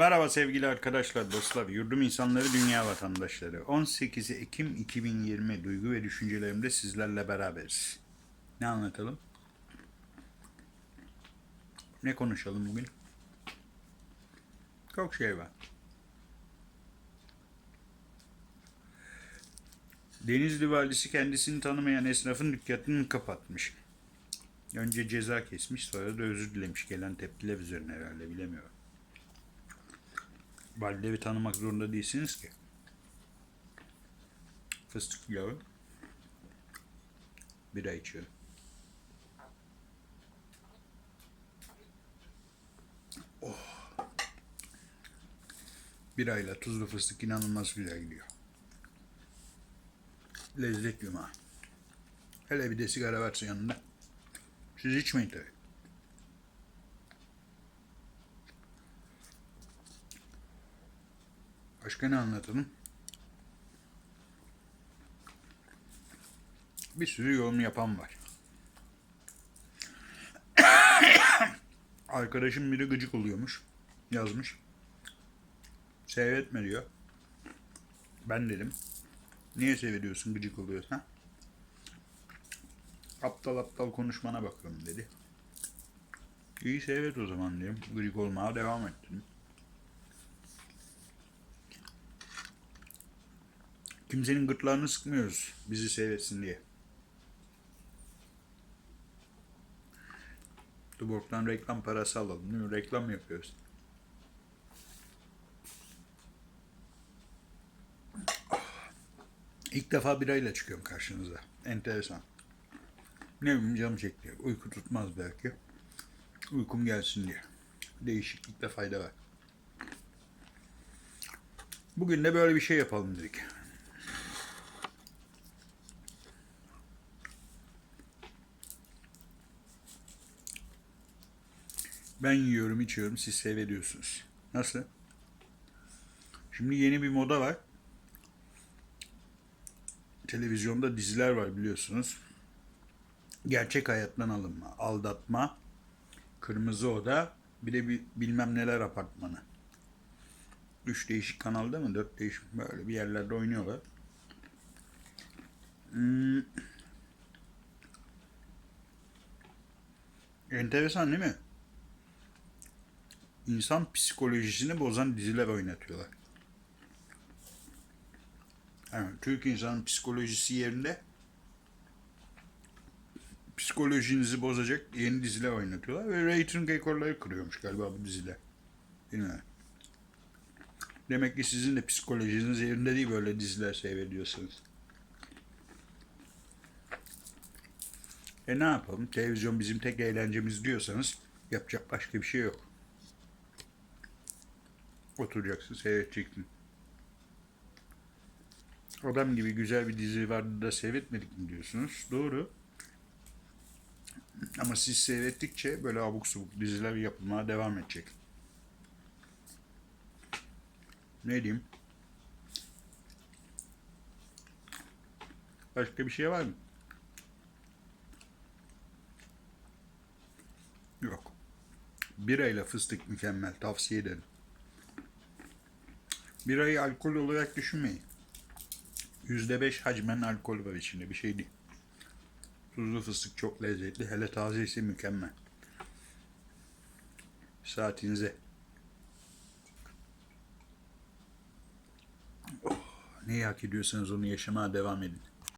Merhaba sevgili arkadaşlar, dostlar, yurdum insanları, dünya vatandaşları. 18 Ekim 2020 duygu ve düşüncelerimde sizlerle beraberiz. Ne anlatalım? Ne konuşalım bugün? Çok şey var. Denizli valisi kendisini tanımayan esnafın dükkanını kapatmış. Önce ceza kesmiş, sonra da özür dilemiş. Gelen tepkiler üzerine herhalde bilemiyorum. Validevi tanımak zorunda değilsiniz ki. Fıstık yağı. Bira içiyor. Oh. Birayla tuzlu fıstık inanılmaz güzel gidiyor. Lezzet yumağı. Hele bir de sigara varsa yanında. Siz içmeyin tabii. Başka ne anlatalım? Bir sürü yorum yapan var. Arkadaşım biri gıcık oluyormuş. Yazmış. Seyretme diyor. Ben dedim. Niye seyrediyorsun gıcık oluyorsan? Aptal aptal konuşmana bakıyorum dedi. İyi seyret o zaman diyorum. Gıcık olmaya devam ettim. Kimsenin gırtlağını sıkmıyoruz bizi seyretsin diye. Tuborg'dan reklam parası alalım değil mi? Reklam yapıyoruz. İlk defa birayla çıkıyorum karşınıza. Enteresan. Ne bileyim canım çekti. Uyku tutmaz belki. Uykum gelsin diye. Değişiklikte fayda var. Bugün de böyle bir şey yapalım dedik. Ben yiyorum, içiyorum, siz seyrediyorsunuz. Nasıl? Şimdi yeni bir moda var. Televizyonda diziler var biliyorsunuz. Gerçek hayattan alınma, aldatma, kırmızı oda, bir de bir bilmem neler apartmanı. Üç değişik kanalda mı? Dört değişik böyle bir yerlerde oynuyorlar. Hmm. Enteresan değil mi? İnsan psikolojisini bozan diziler oynatıyorlar. Yani Türk insanın psikolojisi yerinde psikolojinizi bozacak yeni diziler oynatıyorlar ve rating rekorları kırıyormuş galiba bu diziler. Bilmiyorum. Demek ki sizin de psikolojiniz yerinde değil böyle diziler seyrediyorsanız. E ne yapalım? Televizyon bizim tek eğlencemiz diyorsanız yapacak başka bir şey yok. Oturacaksın, seyredeceksin. Adam gibi güzel bir dizi vardı da seyretmedik mi diyorsunuz? Doğru. Ama siz seyrettikçe böyle abuk subuk diziler yapılmaya devam edecek. Ne diyeyim? Başka bir şey var mı? Yok. Birayla fıstık mükemmel. Tavsiye ederim. Birayı alkol olarak düşünmeyin. %5 hacmen alkol var içinde. Bir şey değil. Tuzlu fıstık çok lezzetli. Hele tazesi mükemmel. Saatinize. Oh, neyi hak ediyorsanız onu yaşamaya devam edin.